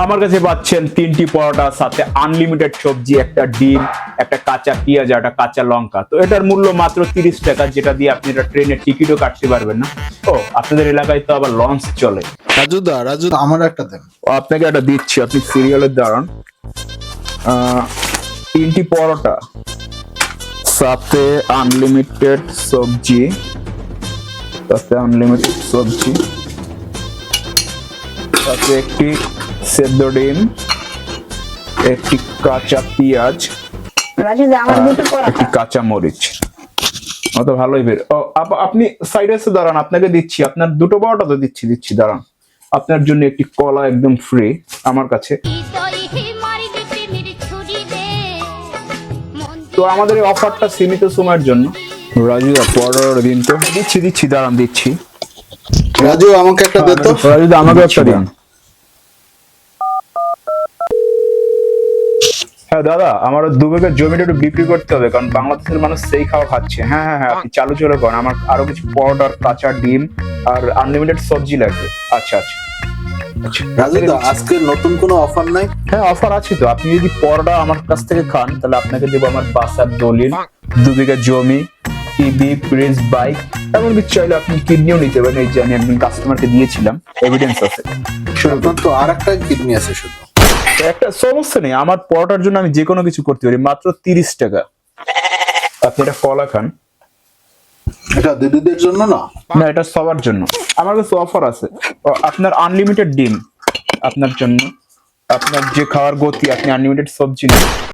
আমার কাছে পাচ্ছেন তিনটি পরোটা সাথে আনলিমিটেড সবজি একটা ডিম একটা কাঁচা পেঁয়াজ একটা কাঁচা লঙ্কা। তো এটার মূল্য মাত্র তিরিশ টাকা যেটা দিয়ে আপনি এটা ট্রেনের টিকিটও কাটতে পারবেন না। ও আপনাদের এলাকায় তো আবার লঞ্চ চলে। রাজু দা রাজু আমার একটা দেন। আপনাকে একটা দিচ্ছি আপনি সিরিয়ালের দাঁড়ান। তিনটি পরোটা সাথে আনলিমিটেড সবজি সাথে আনলিমিটেড সবজি সাথে একটি সেদ্ধ ডিম একটি কাঁচা পেঁয়াজ একটি কাঁচা মরিচ। ও তো ভালোই বের আপনি সাইডে এসে দাঁড়ান আপনাকে দিচ্ছি। আপনার দুটো পরোটা তো দিচ্ছি দিচ্ছি দাঁড়ান। আপনার জন্য একটি কলা একদম ফ্রি আমার কাছে। তো আমাদের এই অফারটা সীমিত সময়ের জন্য। রাজু পরের দিন তো। দিচ্ছি দিচ্ছি দাঁড়ান দিচ্ছি। রাজু আমাকে একটা দে তো। রাজু আমাকে একটা দিন। দাদা আমার দু বিঘা জমিটা একটু বিক্রি করতে হবে কারণ বাংলাদেশের মানুষ সেই খাওয়া খাচ্ছে। হ্যাঁ হ্যাঁ হ্যাঁ আপনি চালু চলে করেন। আমার আরও কিছু পরোটার কাঁচা ডিম আর আনলিমিটেড সবজি লাগবে। আচ্ছা আচ্ছা। আচ্ছা আজকে নতুন কোনো অফার নাই? হ্যাঁ অফার আছে তো। আপনি যদি পরোটা আমার কাছ থেকে খান তাহলে আপনাকে দেবো আমার বাসার দলিল দু বিঘা জমি টিভি বাইক এমনকি চাইলে আপনি কিডনিও নিতে পারেন। এই যে আমি একজন কাস্টমারকে দিয়েছিলাম এভিডেন্স আছে। আপনার তো আর একটা কিডনি আছে শুধু। একটা সমস্যা নেই। আমার পরোটার জন্য আমি যে কোনো কিছু করতে পারি মাত্র তিরিশ টাকা। আপনি এটা কলা খান। এটা দিদিদের জন্য না? না এটা সবার জন্য। আমার কাছে অফার আছে। আপনার আনলিমিটেড ডিম আপনার জন্য। আপনার যে খাওয়ার গতি আপনি আনলিমিটেড সবজি নেন